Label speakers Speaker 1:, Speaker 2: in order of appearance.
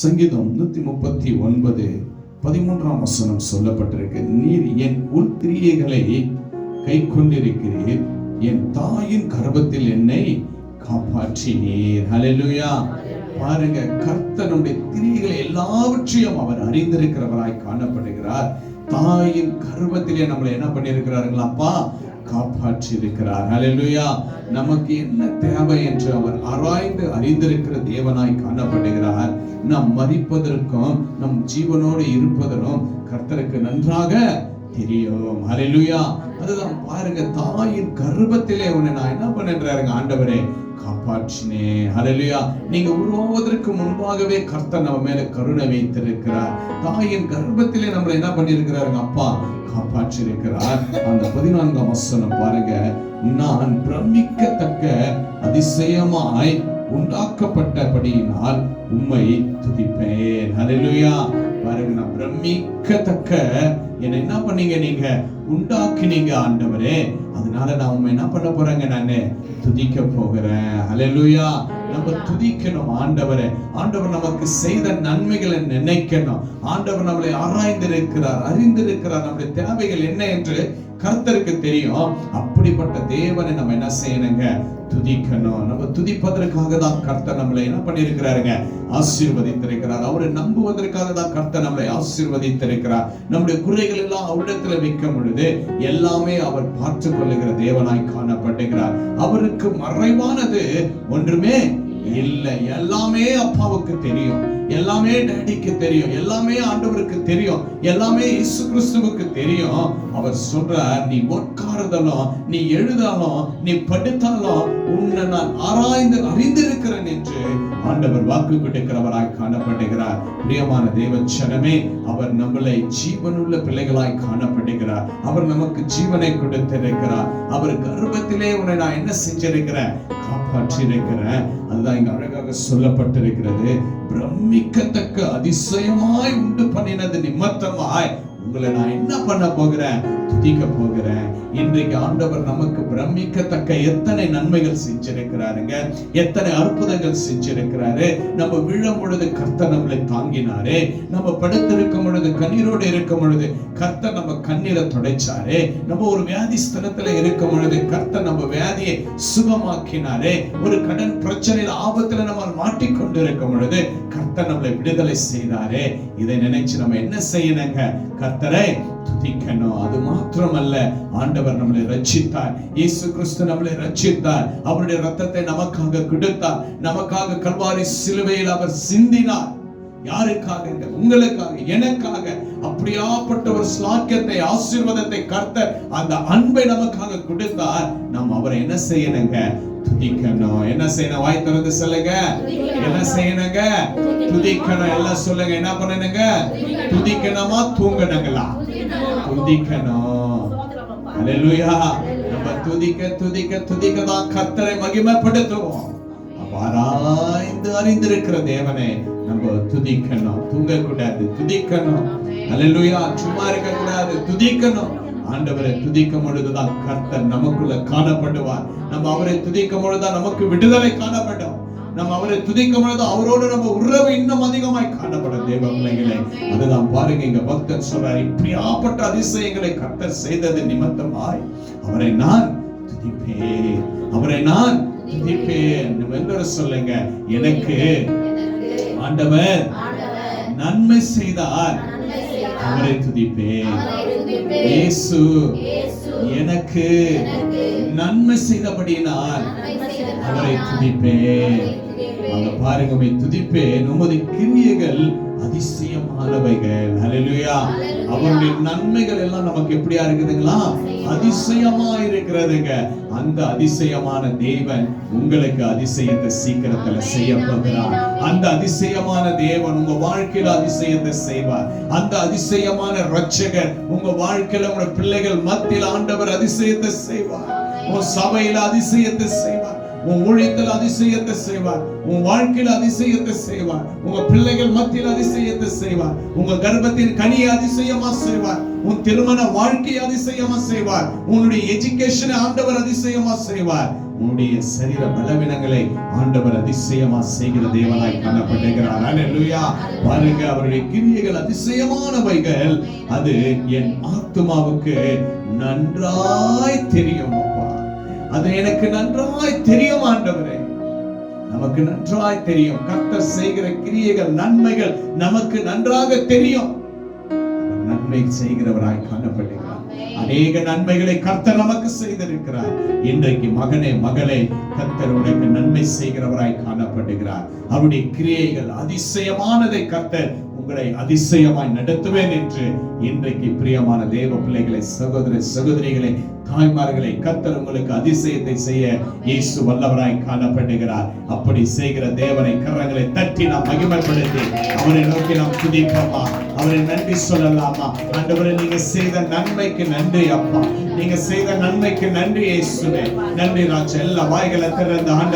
Speaker 1: சங்கீதம் நூத்தி முப்பத்தி ஒன்பது பதிமூன்றாம் வசனம் சொல்லப்பட்டிருக்கு. நீர் என் உள் கிரியைகளை கை கொண்டிருக்கிறீர் என் தாயின் கர்ப்பத்தில் என்னை காப்பாற்றினீர். ஹalleluya பாருங்க கர்த்தனுடைய திரியைகளை எல்லாவற்றையும் அவர் அறிந்திருக்கிறவராய் காணப்படுகிறார். தாயின் கர்ப்பத்திலே நம்மளை என்ன பண்ணியிருக்கிறாருங்களா அப்பா? காப்பாற்றி இருக்கிறார் நமக்கு என்ன தேவை என்று அவர் ஆராய்ந்து அறிந்திருக்கிற தேவனாய் காணப்படுகிறார். நாம் மதிப்பதற்கும் நம் ஜீவனோடு இருப்பதனும் கர்த்தருக்கு நன்றாக தெரியும். ஹalleluya. அதுதான் பாருங்க தாயின் கர்ப்பத்திலே உன்னை நான் என்ன பண்றேன் ஆண்டவரே? காப்பாற்றினே. ஹalleluya நீங்க உருவாவதற்கு முன்பாகவே கர்த்தர் நம்ம மேல கருணை வைத்திருக்கிறார். தாயின் கர்ப்பத்திலே நம்மளை என்ன பண்ணியிருக்கிறாருங்க? அப்பா காப்பாற்றிருக்கிறார் அந்த பதினான்காம் வசனம் பாருங்க. நான் பிரமிக்கத்தக்க அதிசயமாய் உண்டாக்கப்பட்டபடியினால் உண்மை துதிப்பேன். ஹalleluya பாருங்க நான் பிரமிக்கத்தக்க என்ன என்ன பண்ணீங்க நீங்க? உண்டாக்கினீங்க ஆண்டவரே. அதனால நான் உண்மை என்ன பண்ண போறேங்க நானு? துதிக்க போகிறேன். ஹalleluya நம்ம துதிக்கணும் ஆண்டவரே. ஆண்டவர் நமக்கு செய்த நன்மைகளை நினைக்கணும். ஆண்டவர் நம்மளை ஆராய்ந்திருக்கிறார் அறிந்திருக்கிறார். நம்முடைய தேவைகள் என்ன என்று கர்த்தருக்கு தெரியும். அப்படிப்பட்ட தேவனை நம்ம என்ன செய்யணுங்க? துதிக்கணும். நம்ம துதிப்பதற்காக தான் கர்த்தர் நம்மளை என்ன பண்ணியிருக்கிறாருங்க? ஆசீர்வதித்திருக்கிறார். அவரை நம்புவதற்காக தான் கர்த்தர் நம்மளை ஆசீர்வதித்திருக்கிறார். நம்முடைய குறைகள் எல்லாம் அவரிடத்துல வைக்கும் பொழுது எல்லாமே அவர் பார்த்து கொள்ளுகிற தேவனாய் காணப்படுகிறார் அவருக்கு மறைவானது ஒன்றுமே இல்லை. எல்லாமே அப்பாவுக்கு தெரியும். எல்லாமே டேடிக்கு தெரியும். எல்லாமே ஆண்டவருக்கு தெரியும். எல்லாமே இயேசு கிறிஸ்துவுக்கு தெரியும். அவர் சொல்றார் நீ உட்கார்ந்தாலும் நீ எழுதாலும் நீ படித்தாலும் உன்னை நான் ஆராய்ந்து அறிந்திருக்கிறேன் என்று ஆண்டவர் வாக்கு கொடுக்கிறவராய் காணப்படுகிறார். பிரியமான தேவச்சனமே அவர் நம்மளை ஜீவனுள்ள பிள்ளைகளாய் காணப்படுகிறார். அவர் நமக்கு ஜீவனை கொடுத்திருக்கிறார். அவர் கர்ப்பத்திலே உன்னை நான் என்ன செஞ்சிருக்கிறேன்? காப்பாற்றியிருக்கிறேன். அதுதான் இங்க அழகாக சொல்லப்பட்டிருக்கிறது. பிரமிக்கத்தக்க அதிசயமாய் உண்டு பண்ணினது நிமித்தமாய் உங்களை நான் என்ன பண்ண போகிறேன்? துதிக்க போகிறேன் இன்றைக்கு ஆண்டவர் நமக்கு பிரமிக்கத்தக்க எத்தனை நன்மைகள் செஞ்சிருக்கிறாருங்க. எத்தனை அற்புதங்கள் செஞ்சிருக்கிறாரு. நம்ம விழும் பொழுது கர்த்த நம்மளை தாங்கினாரே. நம்ம படுத்திருக்கும் பொழுது கண்ணீரோடு இருக்கும் பொழுது கர்த்த நம்ம கண்ணீரை துடைச்சாரே. நம்ம ஒரு வியாதி ஸ்தலத்துல இருக்கும் பொழுது கர்த்த நம்ம வியாதியை சுகமாக்கினாரே. ஒரு கடன் பிரச்சனையில் ஆபத்துல நம்ம மாட்டிக்கொண்டு இருக்கும் பொழுது கர்த்தர் நம்மளை விடுதலை செய்தாரே. இதை நினைச்சு நம்ம என்ன செய்யணுங்க? கர்த்தரை துதிக்கணும். அது மாத்திரமல்ல. ஆண்டவர் நம்மளை ரட்சித்தார். இயேசு கிறிஸ்து நம்மளை ரட்சித்தார். அவருடைய ரத்தத்தை நமக்காக கொடுத்தார். நமக்காக கல்வாரி சிலுவையில் அவர் சிந்தினார். யாருக்காக உங்களுக்காக எனக்காக. அப்படியாப்பட்ட ஒரு ஸ்லாக்கியத்தை ஆசீர்வாதத்தை கர்த்தர் அந்த அன்பை நமக்காக கொடுத்தார். நாம் அவரை என்ன செய்யணுங்க? துதிக்கணும். என்ன செய்யணும்? வாய் திறந்து சொல்லுங்க. என்ன செய்யணுங்க? துதிக்கணும். எல்லாம் சொல்லுங்க. என்ன பண்ணணுங்க? துதிக்கணுமா. தூங்கணுங்களா? துதிக்கணும். அல்லேலூயா நம்ம துதிக்க துதிக்க துதிக்க தான் கர்த்தரை மகிமைப்படுத்துவோம். ஆராய்ந்து அறிந்திருக்கிற தேவனை நம்ம துதிக்கணும். தூங்க கூடாது துதிக்கணும் அல்லேலூயா சும்மா இருக்க கூடாது துதிக்கணும். ஆண்டவரை துதிக்கும் பொழுதுதான் கர்த்தர் நமக்குள்ள காணப்படுவார். நம்ம அவரை துதிக்கும் பொழுதுதான் நமக்கு விடுதலை காணப்படும். நம்ம அவரை துதிக்கும் பொழுது அவரோடு நம்ம உறவு இன்னும் அதிகமாய் காணப்படும் தேவ பிள்ளைகளே அதுதான் பாருங்க இங்க பக்தர் சொல்றார் இப்படியாப்பட்ட அதிசயங்களை கர்த்தர் செய்தது நிமித்தமாய் அவரை நான் துதிப்பேன். அவரை நான் துதிப்பேன். நம்ம எல்லாரும் சொல்லுங்க எனக்கு ஆண்டவர் நன்மை செய்தார். அவரை துதிப்பேன். இயேசு எனக்கு நன்மை செய்தபடியினால் அவரை துதிப்பேன். அங்க பாருங்க துதிப்பேன். உமது கிரியைகள் அதிசயமானவைகள் ஹalleluya அவருடைய நன்மைகள் எல்லாம் நமக்கு எப்படியா இருக்குதுங்களா? அதிசயமா. இருக்கிறதுங்க. அந்த அதிசயமான தேவன் உங்களுக்கு அதிசயத்தை சீக்கிரத்துல செய்ய போகிறார். அந்த அதிசயமான தேவன் உங்க வாழ்க்கையில அதிசயத்தை செய்வார். அந்த அதிசயமான ரட்சகர் உங்க வாழ்க்கையில உங்க பிள்ளைகள் மத்தியில் ஆண்டவர் அதிசயத்தை செய்வார். உன் சபையில அதிசயத்தை செய்வார். உன் ஊழியத்தில் அதிசயத்தை செய்வார். உன் வாழ்க்கையில் அதிசயத்தை செய்வார். உங்க பிள்ளைகள் மத்தியில் அதிசயத்தை செய்வார். உங்க கர்ப்பத்தின் கனியை அதிசயமா செய்வார். உன் திருமண வாழ்க்கையை அதிசயமா செய்வார். உன்னுடைய எஜுகேஷனை ஆண்டவர் அதிசயமா செய்வார். உன்னுடைய சரீர பலவீனங்களை ஆண்டவர் அதிசயமா செய்கிற தேவனாய் காணப்படுகிறார் அல்லேலூயா பாருங்க அவருடைய கிரியைகள் அதிசயமானவைகள். அது என் ஆத்துமாவுக்கு நன்றாய் தெரியும். அது எனக்கு நன்றாய் தெரியும் ஆண்டவரே. நமக்கு நன்றாய் தெரியும். கர்த்தர் செய்கிற கிரியைகள் நன்மைகள் நமக்கு நன்றாக தெரியும். நன்மை செய்கிறவராய் காணப்படுகிறார். அநேக நன்மைகளை கர்த்தர் நமக்கு செய்திருக்கிறார். இன்றைக்கு மகனே மகளே கர்த்தர் உனக்கு நன்மை செய்கிறவராய் காணப்படுகிறார். அவருடைய கிரியைகள் அதிசயமானதை கர்த்தர் உங்களை அதிசயமாய் நடத்துவேன் என்று இன்றைக்கு பிரியமான தேவ பிள்ளைகளை சகோதர சகோதரிகளை தாய்மார்களை கர்த்தர் உங்களுக்கு அதிசயத்தை செய்ய இயேசு வல்லவராய் காணப்படுகிறார். அப்படி செய்கிற தேவனை கரங்களை தட்டி நாம் மகிமைப்படுத்தி அவரை நோக்கி நாம் துதிப்போமா? அவரை நன்றி சொல்லலாமா? அந்தவரை நீங்க செய்த நன்மைக்கு நன்றி அப்பா. நீங்க செய்த நன்மைக்கு நன்றி இயேசுவே. நன்றி ராஜா. எல்லா வாய்களை திறந்த ஆண்ட